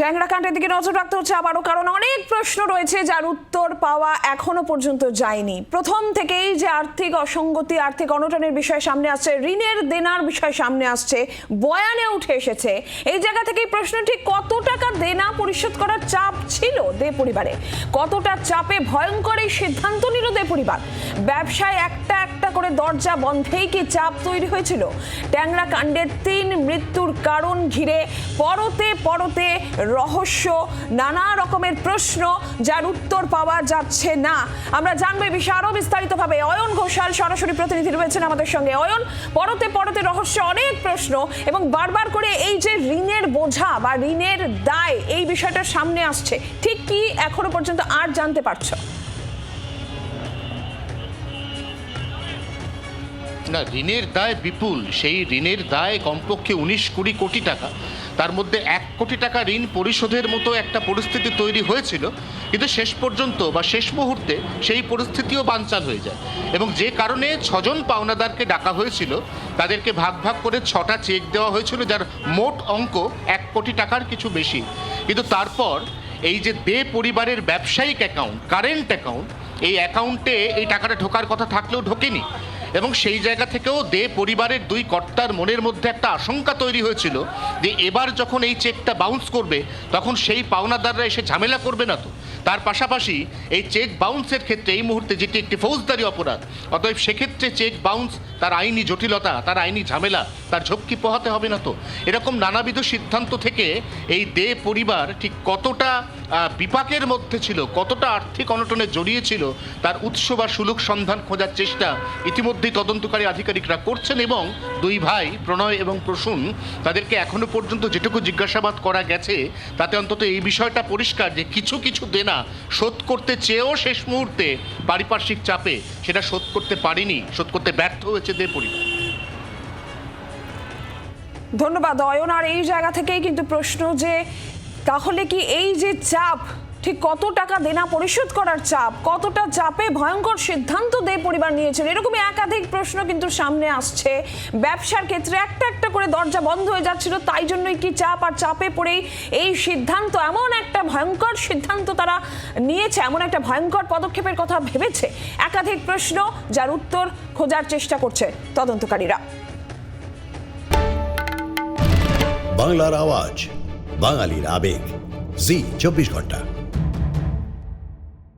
ট্যাংরা কাণ্ডের দিকে নজর রাখতে হচ্ছে আবারও, কারণ অনেক প্রশ্ন রয়েছে যার উত্তর পাওয়া এখনও পর্যন্ত যায়নি। প্রথম থেকেই যে আর্থিক অসঙ্গতি, আর্থিক অনটনের বিষয় সামনে আসছে, ঋণের দেনার বিষয় সামনে আসছে, বয়ানে উঠে এসেছে। এই জায়গা থেকেই প্রশ্ন, ঠিক কত টাকা দেনা পরিশোধ করার চাপ ছিল দে পরিবারে? কতটা চাপে ভয়ঙ্কর এই সিদ্ধান্ত নিল দে পরিবার? ব্যবসায় একটা একটা করে দরজা বন্ধেই কি চাপ তৈরি হয়েছিল? ট্যাংরা কাণ্ডের তিন মৃত্যুর কারণ ঘিরে পরতে পরতে রহস্য, নানা রকমের প্রশ্ন, যার উত্তর পাওয়া যাচ্ছে না। আমরা জানব এই বিষয়ে আরও বিস্তারিতভাবে। অয়ন ঘোষাল সরাসরি প্রতিনিধি রয়েছেন আমাদের সঙ্গে। অয়ন, পরতে পরতে রহস্য অনেক প্রশ্ন এবং বারবার করে এই যে ঋণের বোঝা বা ঋণের দায়, এই বিষয়টা সামনে আসছে। ঠিক কি এখনও পর্যন্ত আর জানতে পারছ? না, ঋণের দায় বিপুল। সেই ঋণের দায় কমপক্ষে উনিশ কুড়ি কোটি টাকা। তার মধ্যে এক কোটি টাকা ঋণ পরিশোধের মতো একটা পরিস্থিতি তৈরি হয়েছিল, কিন্তু শেষ পর্যন্ত বা শেষ মুহূর্তে সেই পরিস্থিতিও বানচাল হয়ে যায়। এবং যে কারণে ছজন পাওনাদারকে ডাকা হয়েছিল, তাদেরকে ভাগ ভাগ করে ছটা চেক দেওয়া হয়েছিল, যার মোট অঙ্ক এক কোটি টাকার কিছু বেশি। কিন্তু তারপর এই যে দে পরিবারের ব্যবসায়িক অ্যাকাউন্ট, কারেন্ট অ্যাকাউন্ট, এই অ্যাকাউন্টে এই টাকাটা ঢোকার কথা থাকলেও ঢোকেনি। এবং সেই জায়গা থেকেও দে পরিবারের দুই কর্তার মনের মধ্যে একটা আশঙ্কা তৈরি হয়েছিল যে এবার যখন এই চেকটা বাউন্স করবে, তখন সেই পাওনাদাররা এসে ঝামেলা করবে না তো? তার পাশাপাশি এই চেক বাউন্সের ক্ষেত্রে এই মুহূর্তে যেটি একটি ফৌজদারি অপরাধ, অতএব সেক্ষেত্রে চেক বাউন্স তার আইনি জটিলতা, তার আইনি ঝামেলা, তার ঝক্কি পোহাতে হবে না তো। এরকম নানাবিধ সিদ্ধান্ত থেকে এই দে পরিবার ঠিক কতটা বিপাকের মধ্যে ছিল, কতটা আর্থিক অনটনে জড়িয়েছিল তার উৎস বা সুলুক সন্ধান খোঁজার চেষ্টা ইতিমধ্যেই তদন্তকারী আধিকারিকরা করছেন এবং দুই ভাই প্রণয় এবং প্রসূন, তাদেরকে এখনও পর্যন্ত যেটুকু জিজ্ঞাসাবাদ করা গেছে, তাতে অন্তত এই বিষয়টা পরিষ্কার যে কিছু কিছু দেনা শোধ করতে চেয়েও শেষ মুহূর্তে পারিপার্শ্বিক চাপে সেটা শোধ করতে পারিনি, শোধ করতে ব্যর্থ হয়েছে দে পরিবার। ধন্যবাদ, অয়ন। আর এই জায়গা থেকেই কিন্তু প্রশ্ন যে, তাহলে কি এই যে চাপ ঠিক কত টাকা দেনা পরিশোধ করার চাপ? কতটা চাপে ভয়ঙ্কর সিদ্ধান্ত দে পরিবার নিয়েছিল এরকমই একাধিক প্রশ্ন কিন্তু সামনে আসছে। ব্যবসার ক্ষেত্রে একটা একটা করে দরজা বন্ধ হয়ে যাচ্ছিল, তাই জন্যই কি চাপ আর চাপে পড়েই এই সিদ্ধান্ত? এমন একটা ভয়ঙ্কর সিদ্ধান্ত তারা নিয়েছে, এমন একটা ভয়ঙ্কর পদক্ষেপের কথা ভেবেছে। একাধিক প্রশ্ন, যার উত্তর খোঁজার চেষ্টা করছে তদন্তকারীরা। বাংলার আওয়াজ, বাঙালির আবেগ। জি, চব্বিশ ঘণ্টা।